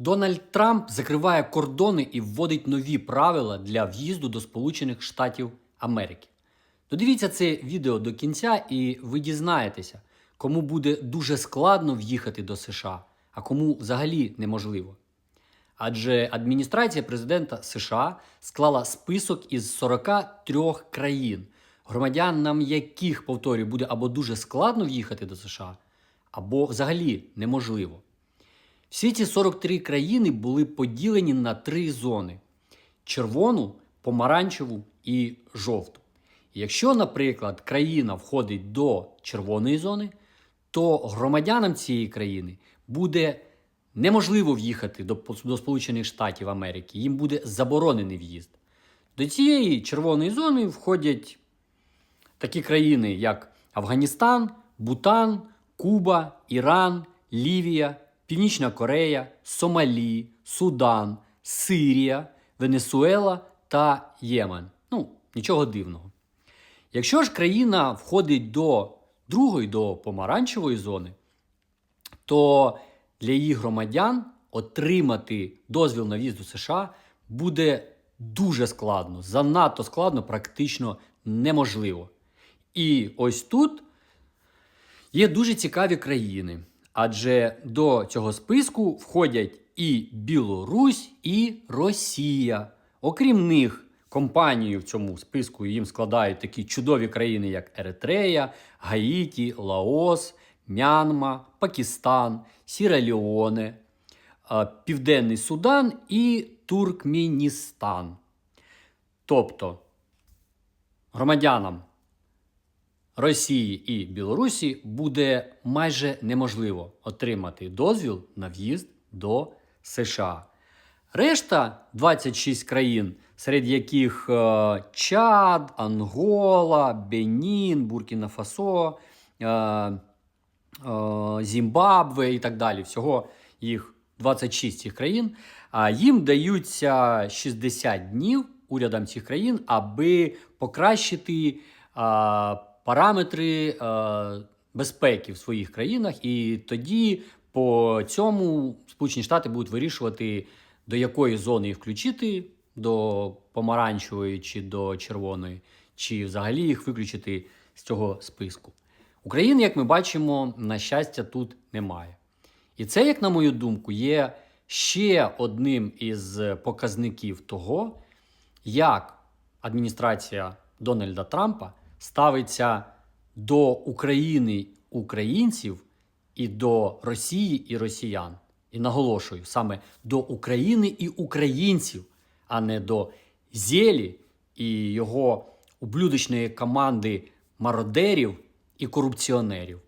Дональд Трамп закриває кордони і вводить нові правила для в'їзду до Сполучених Штатів Америки. Додивіться це відео до кінця, і ви дізнаєтеся, кому буде дуже складно в'їхати до США, а кому взагалі неможливо. Адже адміністрація президента США склала список із 43 країн, громадянам яких, повторюю, буде або дуже складно в'їхати до США, або взагалі неможливо. Всі ці 43 країни були поділені на три зони: червону, помаранчеву і жовту. Якщо, наприклад, країна входить до червоної зони, то громадянам цієї країни буде неможливо в'їхати до, до Сполучених Штатів Америки, їм буде заборонений в'їзд. До цієї червоної зони входять такі країни, як Афганістан, Бутан, Куба, Іран, Лівія, Північна Корея, Сомалі, Судан, Сирія, Венесуела та Ємен. Ну, нічого дивного. Якщо ж країна входить до другої, до помаранчевої зони, то для її громадян отримати дозвіл на в'їзд до США буде дуже складно, занадто складно, практично неможливо. І ось тут є дуже цікаві країни, адже до цього списку входять і Білорусь, і Росія. Окрім них, компанію в цьому списку їм складають такі чудові країни, як Еретрея, Гаїті, Лаос, Мянма, Пакистан, Сіра-Леоне, е, Південний Судан і Туркменістан. Тобто громадянам Росії і Білорусі буде майже неможливо отримати дозвіл на в'їзд до США. Решта 26 країн, серед яких е, Чад, Ангола, Бенін, Буркіна Фасо, е, е, Зімбабве і так далі. Всього їх 26 цих країн. А їм даються 60 днів урядам цих країн, аби покращити параметри а, безпеки в своїх країнах. І тоді по цьому Сполучені Штати будуть вирішувати, до якої зони їх включити, до помаранчевої чи до червоної, чи взагалі їх виключити з цього списку. України, як ми бачимо, на щастя, тут немає. І це, як на мою думку, є ще одним із показників того, як адміністрація Дональда Трампа ставиться до України українців і до Росії і росіян. І наголошую саме до України і українців, а не до Зєлі і його ублюдочної команди мародерів і корупціонерів.